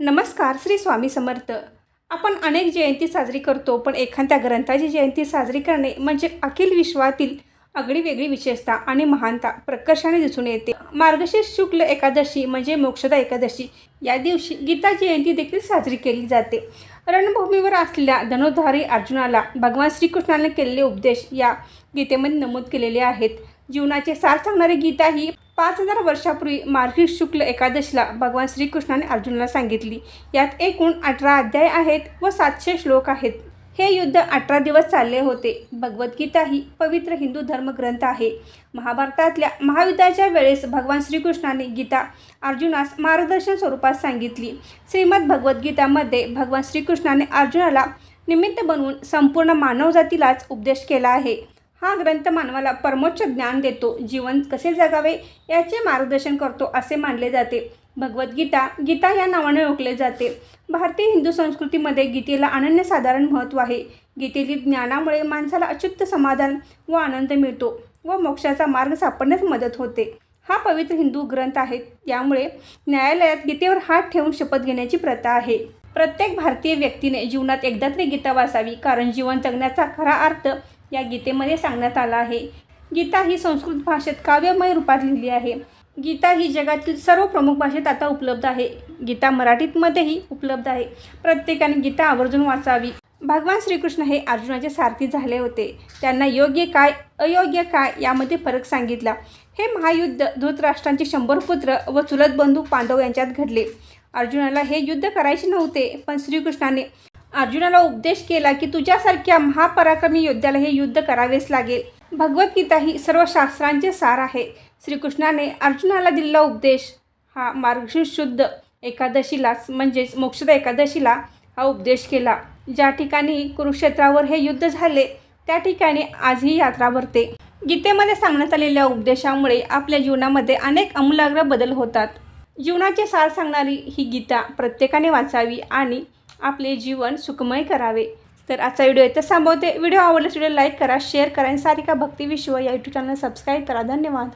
नमस्कार श्री स्वामी समर्थ. आपण अनेक जयंती साजरी करतो पण एखाद्या ग्रंथाची जयंती साजरी करणे म्हणजे अखिल विश्वातील आगळी वेगळी विशेषता आणि महानता प्रकर्षाने दिसून येते. मार्गशीर्ष शुक्ल एकादशी म्हणजे मोक्षदा एकादशी. या दिवशी गीता जयंती देखील साजरी केली जाते. रणभूमीवर असलेल्या धनुधारी अर्जुनाला भगवान श्रीकृष्णाने केलेले उपदेश या गीतेमध्ये नमूद केलेले आहेत. जीवनाचे सार सांगणारी गीता ही पाच हजार वर्षापूर्वी मार्गशीर्ष शुक्ल एकादशीला भगवान श्रीकृष्णाने अर्जुनाला सांगितली. यात एकूण अठरा अध्याय आहेत व सातशे श्लोक आहेत. हे युद्ध अठरा दिवस चालले होते. भगवद्गीता ही पवित्र हिंदू धर्मग्रंथ आहे. महाभारतातल्या महायुद्धाच्या वेळेस भगवान श्रीकृष्णाने गीता अर्जुनास मार्गदर्शन स्वरूपात सांगितली. श्रीमद भगवद्गीतामध्ये भगवान श्रीकृष्णाने अर्जुनाला निमित्त बनवून संपूर्ण मानवजातीलाच उपदेश केला आहे. हा ग्रंथ मानवाला परमोच्च ज्ञान देतो जीवन कसे जगावे याचे मार्गदर्शन करतो असे मानले जाते. भगवद्गीता गीता या नावाने ओळखले जाते. भारतीय हिंदू संस्कृतीमध्ये गीतेला अनन्यसाधारण महत्त्व आहे. गीतेतील ज्ञानामुळे माणसाला अच्युत समाधान व आनंद मिळतो व मोक्षाचा मार्ग सापडण्यास मदत होते. हा पवित्र हिंदू ग्रंथ आहे त्यामुळे न्यायालयात गीतेवर हात ठेवून शपथ घेण्याची प्रथा आहे. प्रत्येक भारतीय व्यक्तीने जीवनात एकदा तरी गीता वाचावी कारण जीवन जगण्याचा खरा अर्थ या गीतेमध्ये सांगण्यात आला आहे. गीता ही संस्कृत भाषेत काव्यमय रूपात लिहिली आहे. गीता ही जगातील सर्व प्रमुख भाषेत आता उपलब्ध आहे. गीता मराठीतमध्येही उपलब्ध आहे. प्रत्येकाने गीता आवर्जून वाचावी. भगवान श्रीकृष्ण हे अर्जुनाचे सारथी झाले होते. त्यांना योग्य काय अयोग्य काय यामध्ये फरक सांगितला. हे महायुद्ध धृतराष्ट्रांचे शंभर पुत्र व चुलत बंधू पांडव यांच्यात घडले. अर्जुनाला हे युद्ध करायचे नव्हते पण श्रीकृष्णाने अर्जुनाला उपदेश केला की तुझ्यासारख्या महापराक्रमी योद्ध्याला हे युद्ध करावेच लागेल. भगवद्गीता ही सर्व शास्त्रांचे सार आहे. श्रीकृष्णाने अर्जुनाला दिलेला उपदेश हा मार्गशीर्ष शुद्ध एकादशीलाच म्हणजेच मोक्षदा एकादशीला हा उपदेश केला. ज्या ठिकाणी कुरुक्षेत्रावर हे युद्ध झाले त्या ठिकाणी आजही यात्रा भरते. गीतेमध्ये सांगण्यात आलेल्या उपदेशामुळे आपल्या जीवनामध्ये अनेक अमूलाग्र बदल होतात. जीवनाचे सार सांगणारी ही गीता प्रत्येकाने वाचावी आणि आपले जीवन सुखमय करावे. तर आजचा व्हिडिओ इथं थांबवते. व्हिडिओ आवडल्यास व्हिडिओ लाईक करा शेअर करा आणि सारिका भक्ती विश्व या यूट्यूब चॅनल सबस्क्राईब करा. धन्यवाद.